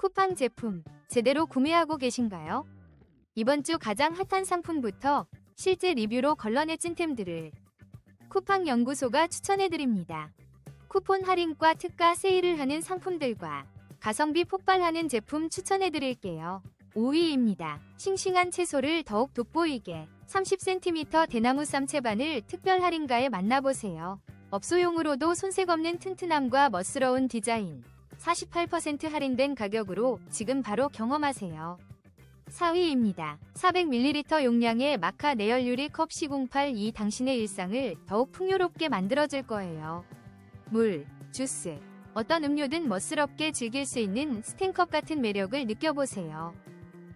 쿠팡 제품 제대로 구매하고 계신가요? 이번 주 가장 핫한 상품부터 실제 리뷰로 걸러내 찐템들을 쿠팡 연구소가 추천해드립니다. 쿠폰 할인과 특가 세일을 하는 상품들과 가성비 폭발하는 제품 추천해드릴게요. 5위입니다. 싱싱한 채소를 더욱 돋보이게 30cm 대나무 쌈채반을 특별 할인가에 만나보세요. 업소용으로도 손색 없는 튼튼함과 멋스러운 디자인, 48% 할인된 가격으로 지금 바로 경험하세요. 4위입니다. 400ml 용량의 마카 내열유리 컵 C08 이 당신의 일상을 더욱 풍요롭게 만들어줄 거예요. 물, 주스, 어떤 음료든 멋스럽게 즐길 수 있는 스탠컵 같은 매력을 느껴보세요.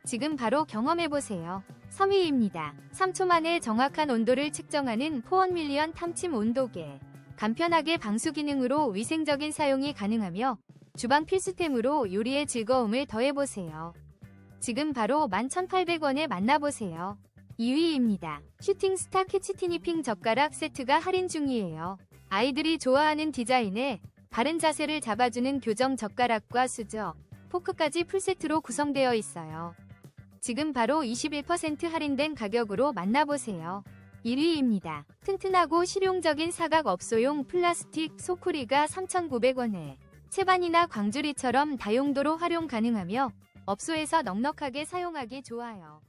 지금 바로 경험해보세요. 3위입니다. 3초 만에 정확한 온도를 측정하는 포원 밀리언 탐침 온도계. 간편하게 방수 기능으로 위생적인 사용이 가능하며 주방 필수템으로 요리의 즐거움을 더해보세요. 지금 바로 11,800원에 만나보세요. 2위입니다. 슈팅스타 캐치티니핑 젓가락 세트가 할인 중이에요. 아이들이 좋아하는 디자인에 바른 자세를 잡아주는 교정 젓가락과 수저, 포크까지 풀세트로 구성되어 있어요. 지금 바로 21% 할인된 가격으로 만나보세요. 1위입니다. 튼튼하고 실용적인 사각 업소용 플라스틱 소쿠리가 3,900원에 채반이나 광주리처럼 다용도로 활용 가능하며 업소에서 넉넉하게 사용하기 좋아요.